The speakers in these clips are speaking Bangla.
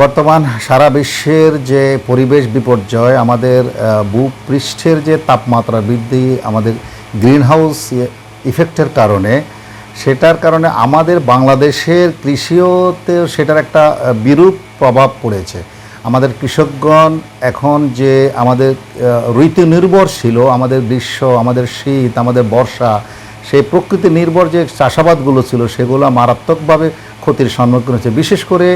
বর্তমান সারা বিশ্বের যে পরিবেশ বিপর্যয়, আমাদের ভূপৃষ্ঠের যে তাপমাত্রা বৃদ্ধি, আমাদের গ্রিন হাউস ইফেক্টের কারণে, সেটার কারণে আমাদের বাংলাদেশের কৃষিওতে সেটার একটা বিরূপ প্রভাব পড়েছে। আমাদের কৃষকগণ এখন যে আমাদের ঋতু নির্ভর ছিল আমাদের গ্রীষ্ম, আমাদের শীত, আমাদের বর্ষা সেই প্রকৃতি নির্ভর যে চাষাবাদগুলো ছিল, সেগুলো মারাত্মকভাবে ক্ষতির সম্মুখীন হচ্ছে। বিশেষ করে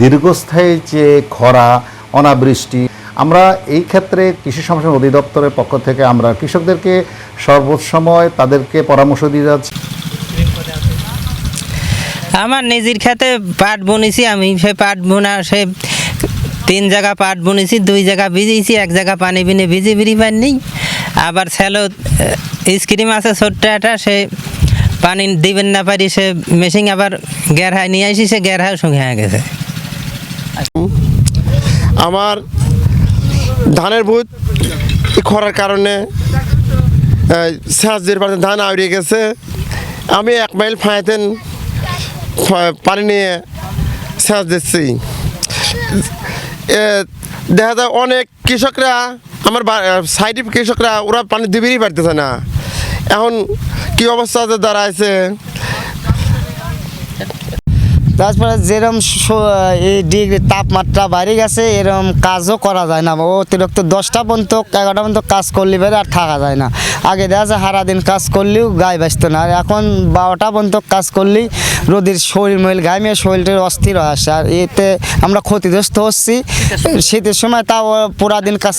দীর্ঘস্থায়ী যে খরা, অনাবৃষ্টি, আমরা এই ক্ষেত্রে কৃষি সম্প্রসারণ অধিদপ্তরের পক্ষ থেকে আমরা কৃষকদেরকে সর্বসময় তাদেরকে পরামর্শ দিয়ে যাচ্ছি। আমার নিজের খেতে পাট বুনেছি, আমি সে পাট বোনা, সে তিন জায়গা পাট বুনেছি, দুই জায়গা ভিজিয়েছি, এক জায়গা পানি বিনে ভিজে বিড়ি পানি আবার স্যালো স্ক্রিম আছে ছোট্ট একটা সে পানি দিবেন না পারি, সে মেশিন আবার গেরহায় নিয়ে আসি সে গেরহায় সঙ্গে হয়ে গেছে। আমার ধানের ভূত খরার কারণে দিয়ে পারতেন ধান আউড়িয়ে গেছে। আমি এক মাইল ফাঁয়াতেন পানি নিয়ে সেচ দিচ্ছি। দেখা যায় অনেক কৃষকরা, আমার সাইডে কৃষকরা ওরা পানি দিবেরই পারতেছে না। এখন কি অবস্থা দাঁড়াইছে? তারপরে যেরম ডিগ্রি তাপমাত্রা বাইরে গেছে এরকম কাজও করা যায় না। অতিরিক্ত দশটা পর্যন্ত এগারোটা পর্যন্ত কাজ করলে বেড়ে আর থাকা যায় না। আগে দেখা যায় সারাদিন কাজ করলেও গায়ে বাঁচত না। আর এখন বারোটা পর্যন্ত কাজ করলেই রোদের শরীর মহিল গায়ে মেয়ে শরীরটা অস্থির হয়ে আসে। আর এতে আমরা ক্ষতিগ্রস্ত হচ্ছি। শীতের সময়। তাও পুরা দিন কাজ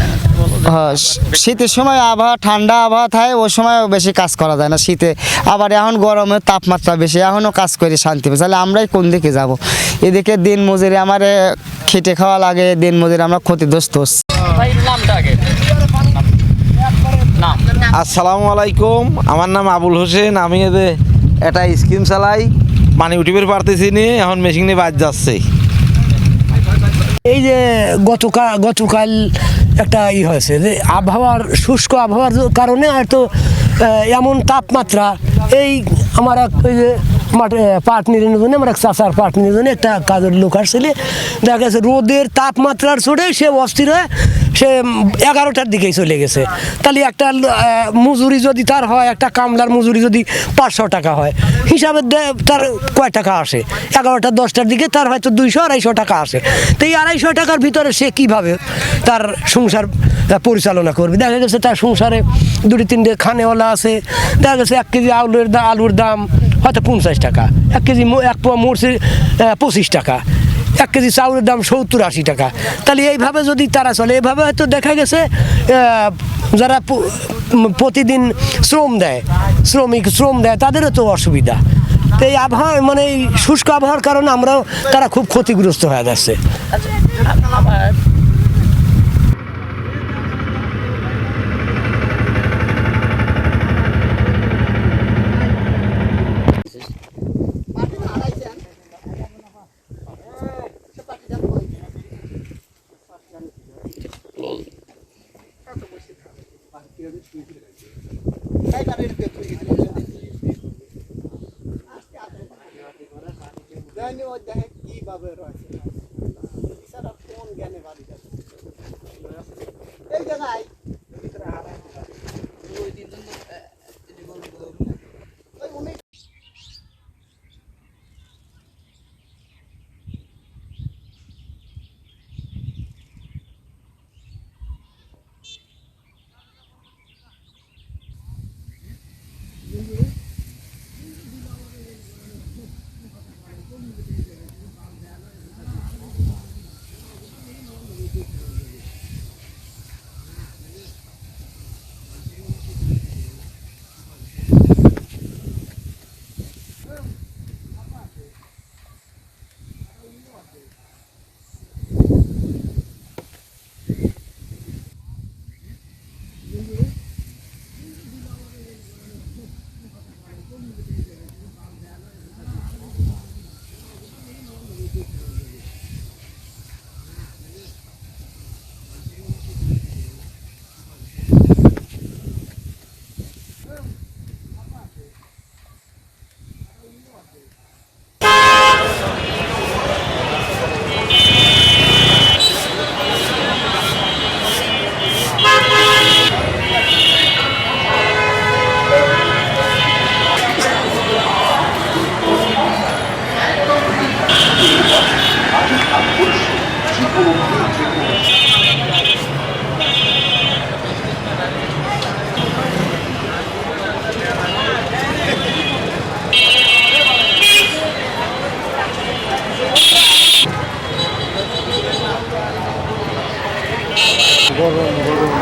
হ্যাঁ শীতের সময় আবহাওয়া ঠান্ডা আবহাওয়া থাকে ওই সময় বেশি কাজ করা যায় না শীতে। আবার এখন গরমের তাপমাত্রা বেশি এখনও কাজ করে শান্তি তাহলে আমরাই কোন দিকে যাব? এদিকে দিন মজুরি আমার খেটে খাওয়া লাগে দিন মজুরি আমরা ক্ষতিগ্রস্ত হচ্ছি। আসসালামু আলাইকুম আমার নাম আবুল হোসেন আমি এদের একটা স্কিম চালাই পানি উঠিবার পারতেছি নি এখন মেশিন নিয়ে বাদ যাচ্ছে। এই যে গতকাল গতকাল একটা ই হয়েছে যে আবহাওয়ার শুষ্ক আবহাওয়ার কারণে হয়তো এমন তাপমাত্রা, এই আমার এক ওই যে নির্ণয় জন্য আমার এক চাষার পাট নির্ণয় জন্য একটা কাজের লোক আসছিলে। দেখা গেছে রোদের তাপমাত্রার চড়ে সে অস্থির হয়ে সে এগারোটার দিকেই চলে গেছে। তাহলে একটা মজুরি যদি তার হয়, একটা কামলার মজুরি যদি পাঁচশো টাকা হয়, হিসাবে তার কয় টাকা আসে? এগারোটা, দশটার দিকে তার হয়তো দুইশো, আড়াইশো টাকা আসে। তো এই আড়াইশো টাকার ভিতরে সে কীভাবে তার সংসার পরিচালনা করবে? দেখা গেছে তার সংসারে দুটি, তিনটে খানেওয়ালা আছে। দেখা গেছে এক কেজি আলুর আলুর দাম হয়তো পঞ্চাশ টাকা, এক কেজি এক পোয়া মরচি পঁচিশ টাকা, এক কেজি চাউলের দাম সত্তর আশি টাকা। তাহলে এইভাবে যদি তারা চলে, এইভাবে হয়তো দেখা গেছে যারা প্রতিদিন শ্রম দেয়, শ্রমিক শ্রম দেয়, তাদেরও তো অসুবিধা। তো এই আবহাওয়া মানে এই শুষ্ক আবহাওয়ার কারণে আমরাও, তারা খুব ক্ষতিগ্রস্ত হয়ে যাচ্ছে। काय करायचं धन्यवाद आहे की ভাবে রয়েছে স্যার ফোন জ্ঞানে বাড়ি যাচ্ছে এই জায়গায় গরম গরম।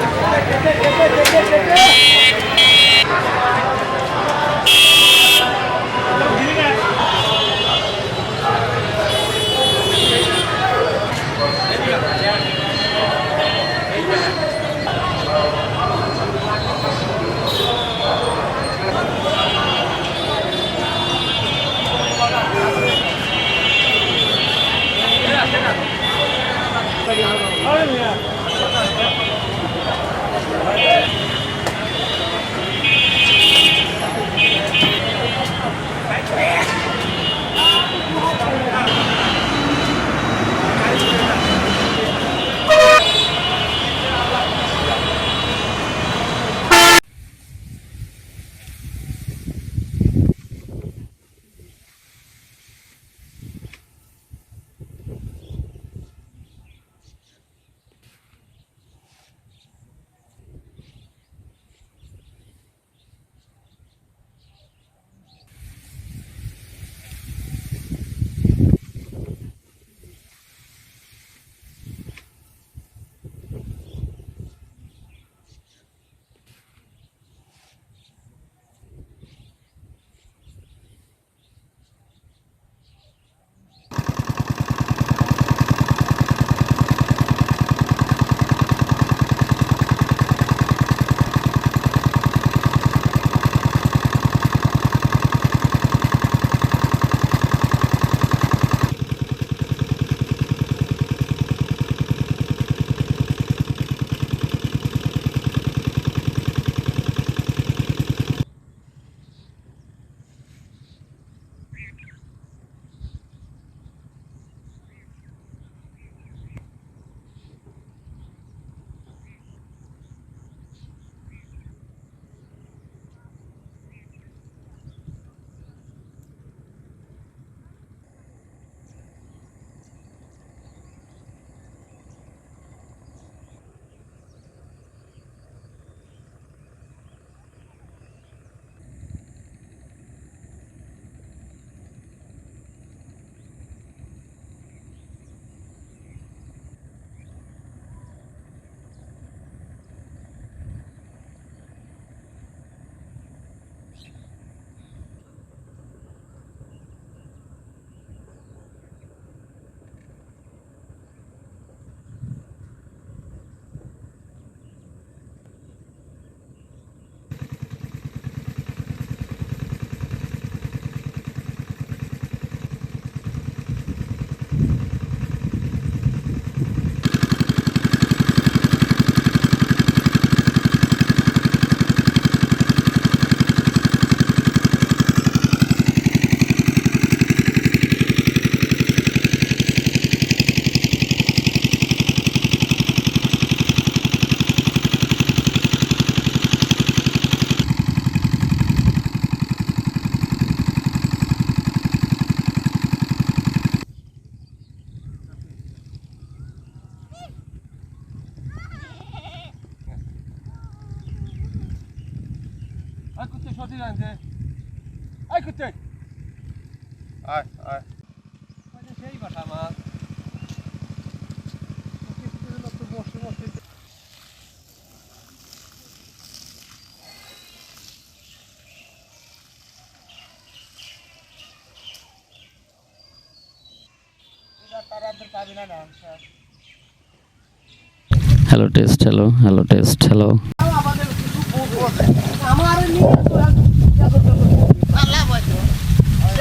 আয় কুত্তে। আয় আয়। সেই বাসা মাছ বসে hello test hello hello test hello